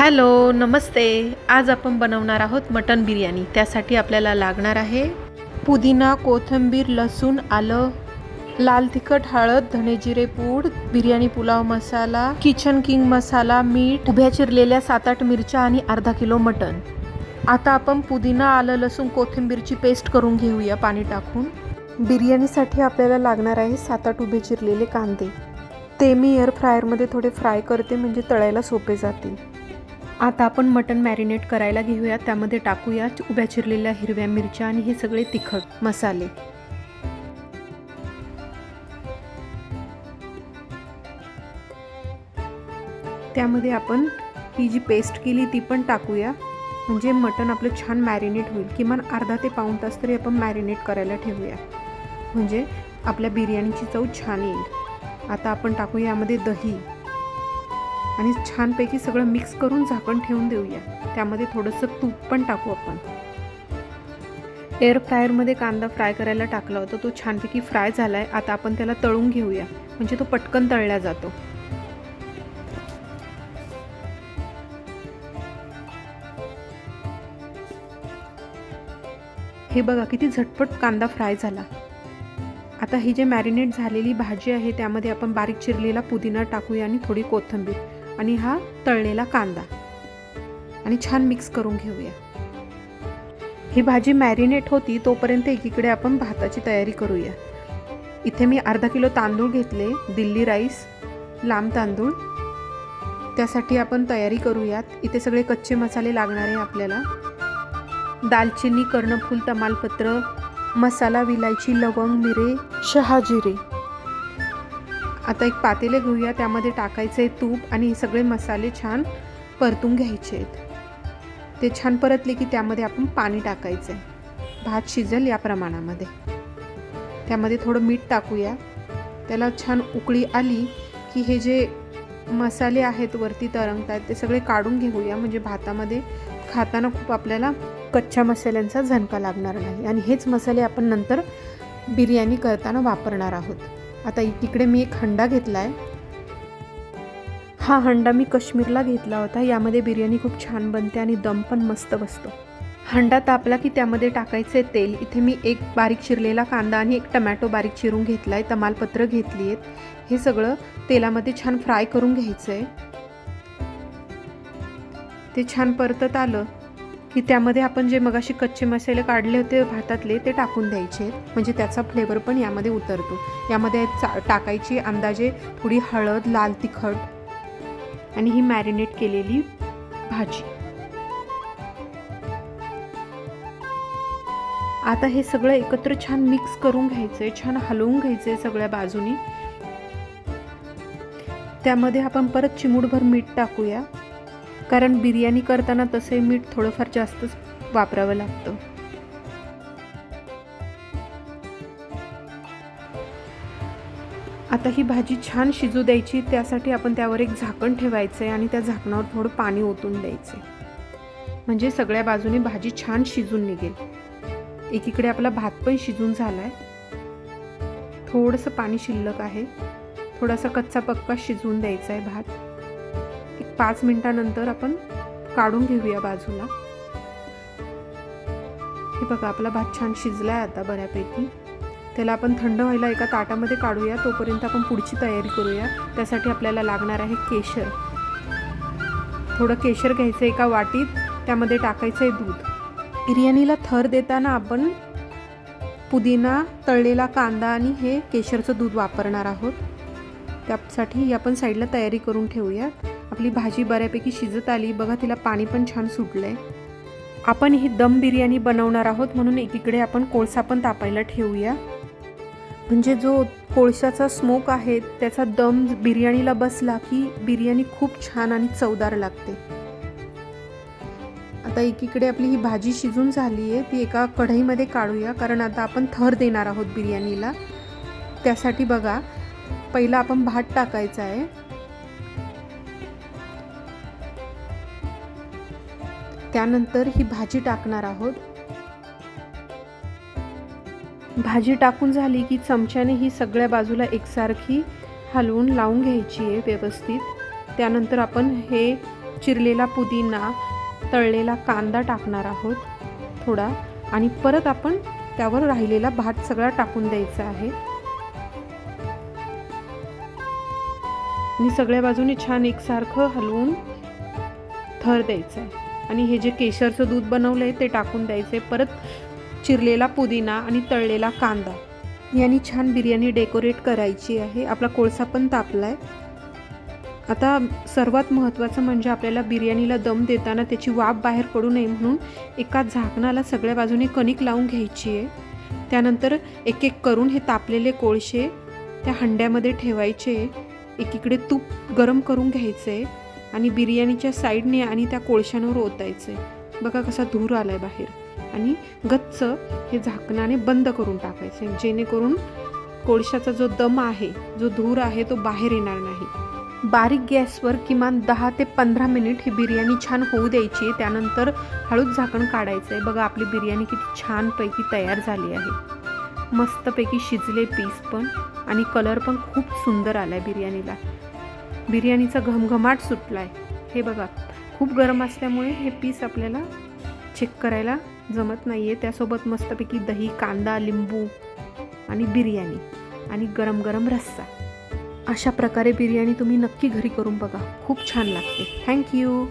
Hello नमस्ते. आज आपण बनवणार आहोत मटन बिर्याणी. त्यासाठी आपल्याला लागणार आहे पुदिना कोथिंबीर लसूण आलं लाल तिखट हळद धने जिरे पूड बिर्याणी पुलाव मसाला किचन किंग मसाला मीठ उभ्या चिरलेल्या सात आठ मिरच्या आणि अर्धा किलो मटन. आता आपण पुदिना आलं लसूण कोथिंबीरची पेस्ट करून घेऊया पाणी टाकून. बिर्याणीसाठी आपल्याला लागणार आहे सात आठ उभे चिरलेले कांदे. ते मी एअर फ्रायरमध्ये थोडे फ्राय करते म्हणजे तळायला सोपे जातील. आता आपण मटन मॅरिनेट करायला घेऊया. त्यामध्ये टाकूया उभ्या चिरलेल्या हिरव्या मिरच्या आणि हे सगळे तिखट मसाले. त्यामध्ये आपण ही जी पेस्ट केली ती पण टाकूया. म्हणजे मटन आपलं छान मॅरिनेट होईल. किमान अर्धा ते पाऊण तास तरी आपण मॅरिनेट करायला ठेवूया. म्हणजे आपल्या बिर्याणीची चव छान येईल. आता आपण टाकूया यामध्ये दही. आणि छानपैकी सगळं मिक्स करून झाकण ठेवून देऊया. त्यामध्ये थोडंसं तूप पण टाकू आपण. एअर फ्रायरमध्ये कांदा फ्राय करायला टाकला होता तो छानपैकी फ्राय झाला आहे आता आपण त्याला तळून घेऊया. म्हणजे तो पटकन तळला जातो. हे बघा किती झटपट कांदा फ्राय झाला. आता ही जे मॅरिनेट झालेली भाजी आहे त्यामध्ये आपण बारीक चिरलेला पुदिना टाकूया आणि थोडी कोथिंबीर. आणि हा तळलेला कांदा. आणि छान मिक्स करून घेऊया. ही भाजी मॅरिनेट होती तोपर्यंत एकीकडे आपण भाताची तयारी करूया. इथे मी अर्धा किलो तांदूळ घेतले दिल्ली राईस लांब तांदूळ. त्यासाठी आपण तयारी करूयात. इथे सगळे कच्चे मसाले लागणार आहे आपल्याला. दालचिनी कर्णफूल तमालपत्र मसाला विलायची लवंग मिरे शहाजिरे. आता एक पातेले घेऊया. त्यामध्ये टाकायचे तूप आणि हे सगळे मसाले छान परतून घ्यायचे आहेत. ते छान परतले की त्यामध्ये आपण पाणी टाकायचं. आहे भात शिजेल या प्रमाणामध्ये. त्यामध्ये थोडं मीठ टाकूया. त्याला छान उकळी आली की हे जे मसाले आहेत वरती तरंगत आहेत ते सगळे काढून घेऊया. म्हणजे भातामध्ये खाताना खूप आपल्याला कच्च्या मसाल्यांचा झणका लागणार नाही. आणि हेच मसाले आपण नंतर बिर्याणी करताना वापरणार आहोत. आता तिकडे मी एक हंडा घेतला आहे हा हंडा मी काश्मीरला घेतला होता. यामध्ये बिर्याणी खूप छान बनते आणि दम पण मस्त बसतो. हंडा तापला की त्यामध्ये टाकायचे तेल. इथे मी एक बारीक चिरलेला कांदा आणि एक टमॅटो बारीक चिरून घेतला आहे तमालपत्र घेतली आहेत हे सगळं तेलामध्ये छान फ्राय करून घ्यायचं आहे ते छान परतत आलं. की त्यामध्ये आपण जे मगाशी कच्चे मसाले काढले होते भातातले ते टाकून द्यायचे. म्हणजे त्याचा फ्लेवर पण यामध्ये उतरतो. यामध्ये चा टाकायची अंदाजे थोडी हळद लाल तिखट आणि ही मॅरिनेट केलेली भाजी. आता हे सगळं एकत्र छान मिक्स करून घ्यायचंय छान हलवून घ्यायचंय सगळ्या बाजूनी. त्यामध्ये आपण परत चिमूटभर मीठ टाकूया. कारण बिर्याणी करताना तसंही मीठ थोडंफार जास्तच वापरावं लागतं. आता ही भाजी छान शिजू द्यायची त्यासाठी आपण त्यावर एक झाकण ठेवायचं आहे आणि त्या झाकणावर थोडं पाणी ओतून द्यायचं म्हणजे सगळ्या बाजूने भाजी छान शिजून निघेल. एकीकडे आपला भात पण शिजून झाला आहे थोडंसं पाणी शिल्लक आहे. थोडासा कच्चा पक्का शिजवून द्यायचा आहे भात. पाच मिनिटानंतर आपण काढून घेऊया बाजूला. हे बघा आपला भात छान शिजला आहे आता बऱ्यापैकी. त्याला आपण थंड व्हायला एका ताटामध्ये काढूया तोपर्यंत आपण पुढची तयारी करूया. त्यासाठी आपल्याला लागणार आहे केशर. थोडं केशर घ्यायचं एका वाटीत त्यामध्ये टाकायचं आहे दूध. बिर्याणीला थर देताना आपण पुदिना तळलेला कांदा आणि हे केशरचं दूध वापरणार आहोत. त्यासाठी ही आपण साईडला तयारी करून ठेवूया. आपली भाजी बऱ्यापैकी शिजत आली. बघा तिला पाणी पण छान सुटलं आहे आपण ही दम बिर्याणी बनवणार आहोत म्हणून एकीकडे आपण कोळसा पण तापायला ठेवूया. म्हणजे जो कोळशाचा स्मोक आहे त्याचा दम बिर्याणीला बसला की बिर्याणी खूप छान आणि चवदार लागते. आता एकीकडे आपली ही भाजी शिजून झाली आहे ती एका कढईमध्ये काढूया कारण आता आपण थर देणार आहोत बिर्याणीला. त्यासाठी बघा पहिला आपण भात टाकायचा आहे. त्यानंतर ही भाजी टाकणार आहोत. भाजी टाकून झाली की चमच्याने ही सगळ्या बाजूला एकसारखी हलवून लावून घ्यायची आहे व्यवस्थित. त्यानंतर आपण हे चिरलेला पुदिना तळलेला कांदा टाकणार आहोत थोडा. आणि परत आपण त्यावर राहिलेला भात सगळा टाकून द्यायचा आहे. आणि सगळ्या बाजूने छान एकसारखं हलवून थर द्यायचं आहे आणि हे जे केशरचं दूध बनवलं आहे ते टाकून द्यायचं आहे परत चिरलेला पुदिना आणि तळलेला कांदा. यांनी छान बिर्याणी डेकोरेट करायची आहे. आपला कोळसा पण तापला आहे आता सर्वात महत्त्वाचं म्हणजे आपल्याला बिर्याणीला दम देताना त्याची वाफ बाहेर पडू नये म्हणून एका झाकणाला सगळ्या बाजूने कणिक लावून घ्यायची आहे. त्यानंतर एक एक करून हे तापलेले कोळशे त्या हंड्यामध्ये ठेवायचे. एकीकडे तूप गरम करून घ्यायचे आणि बिर्याणीच्या साईडने आणि त्या कोळशांवर आहे बघा कसा धूर आलाय बाहेर. आणि गच्च हे झाकणाने बंद करून टाकायचे जेणेकरून कोळशाचा जो दम आहे जो धूर आहे तो बाहेर येणार नाही. बारीक गॅसवर किमान दहा ते पंधरा मिनिट ही बिर्याणी छान होऊ द्यायची. त्यानंतर हळूच झाकण काढायचं आहे बघा आपली बिर्याणी किती छानपैकी तयार झाली आहे. मस्तपैकी शिजले पीस पण आणि कलर पण खूप सुंदर आला आहे बिर्याणीला. बिर्याणीचा घमघमाट सुटला आहे हे बघा खूप गरम असल्यामुळे हे पीस आपल्याला चेक करायला जमत नाही आहे त्यासोबत मस्तपैकी दही कांदा लिंबू आणि बिर्याणी आणि गरम गरम रस्सा. अशा प्रकारे बिर्याणी तुम्ही नक्की घरी करून बघा. खूप छान लागते. थँक्यू